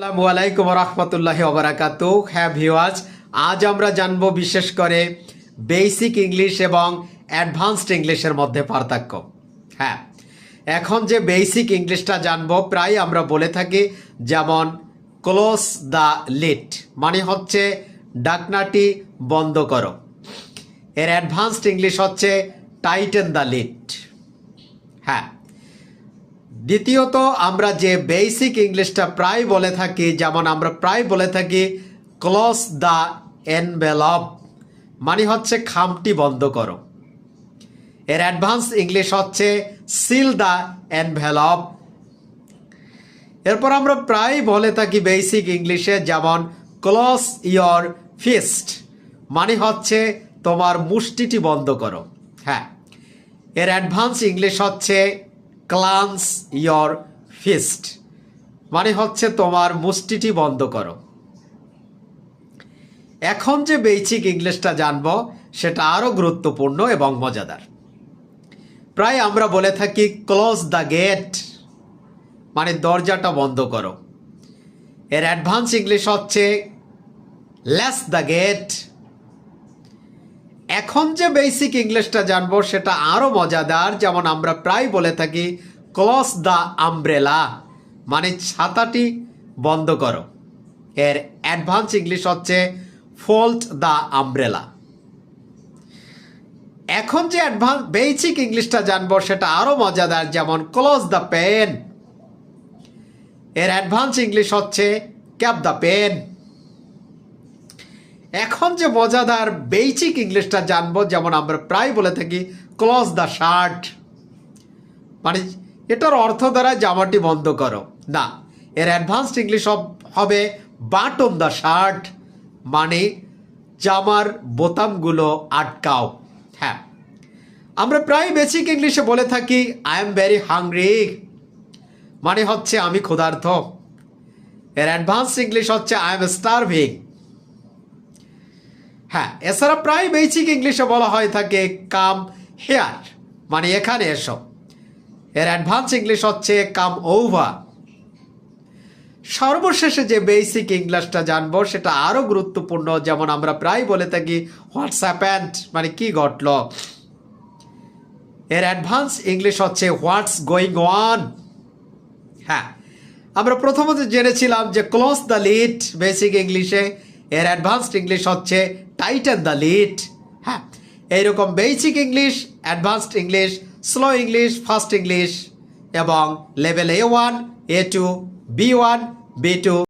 আসসালামু আলাইকুম রহমতুল্লাহ ওবরাকাতু হ্যাঁ ভিওয়াজ আজ আমরা জানব বিশেষ করে বেসিক ইংলিশ এবং অ্যাডভান্সড ইংলিশের মধ্যে পার্থক্য। হ্যাঁ এখন যে বেসিক ইংলিশটা জানব, প্রায় আমরা বলে থাকি যেমন, ক্লোজ দ্য লিট মানে হচ্ছে, ডাকনাটি বন্ধ করো এর অ্যাডভান্সড ইংলিশ হচ্ছে, টাইটেন দ্য লিট হ্যাঁ দ্বিতীয়ত, আমরা যে বেসিক ইংলিশটা প্রায় বলে থাকি, যেমন আমরা প্রায় বলে থাকি ক্লোজ দ্য এনভেলপ মানে হচ্ছে খামটি বন্ধ করো। এর অ্যাডভান্স ইংলিশ হচ্ছে সিল দ্য এনভেলপ এরপর আমরা প্রায় বলে থাকি বেসিক ইংলিশে যেমন ক্লোজ ইয়র ফিস্ট মানে হচ্ছে, তোমার মুষ্টিটি বন্ধ করো। হ্যাঁ এর অ্যাডভান্স ইংলিশ হচ্ছে ক্লান্স ইয়র ফিস্ট মানে হচ্ছে তোমার মুষ্টিটি বন্ধ করো। এখন যে বেসিক ইংলিশটা জানব, সেটা আরও গুরুত্বপূর্ণ এবং মজাদার। প্রায় আমরা বলে থাকি ক্লোজ দ্য গেট মানে দরজাটা বন্ধ করো। এর অ্যাডভান্স ইংলিশ হচ্ছে লেস দ্য গেট এখন যে বেসিক ইংলিশটা জানব, সেটা আরও মজাদার। যেমন আমরা প্রায় বলে থাকি ক্লস দ্য আমব্রেলা মানে ছাতাটি বন্ধ করো। এর অ্যাডভান্স ইংলিশ হচ্ছে ফোল্ট দ্য আমব্রেলা এখন যে অ্যাডভান্স বেসিক ইংলিশটা জানব, সেটা আরও মজাদার, যেমন ক্লোজ দ্য পেন এর অ্যাডভান্স ইংলিশ হচ্ছে ক্যাপ দ্য পেন এখন যে মজাদার বেসিক ইংলিশটা জানব, যেমন আমরা প্রায় বলে থাকি ক্লোজ দ্য শার্ট মানে এটার অর্থ দ্বারা জামাটি বন্ধ করো। না, এর অ্যাডভান্সড ইংলিশ হবে বাটন দ্য শার্ট মানে জামার বোতামগুলো আটকাও। হ্যাঁ আমরা প্রায় বেসিক ইংলিশে বলে থাকি আই এম ভেরি হাংরি মানে হচ্ছে আমি ক্ষুধার্থ এর অ্যাডভান্স ইংলিশ হচ্ছে আই এম স্টারভিং এছাড়া প্রায় বেসিক ইংলিশে বলা হয় থাকে কাম হেয়ার মানে এখানে এসো। এর অ্যাডভান্স ইংলিশ হচ্ছে কাম ওভার সর্বশেষে যে বেসিক ইংলিশটা জানব, সেটা আরও গুরুত্বপূর্ণ, যেমন আমরা প্রায় বলে থাকি হোয়াটসঅ্যাপ অ্যান্ড মানে কি ঘটল? এর অ্যাডভান্স ইংলিশ হচ্ছে হোয়াটস গোয়িং ওয়ান হ্যাঁ আমরা প্রথমত জেনেছিলাম যে ক্লোজ দ্য লিড বেসিক ইংলিশে এর অ্যাডভান্সড ইংলিশ হচ্ছে টাইটেন দ্য লিট হ্যাঁ এইরকম basic English advanced English slow English fast English এবং level A one A two B one B two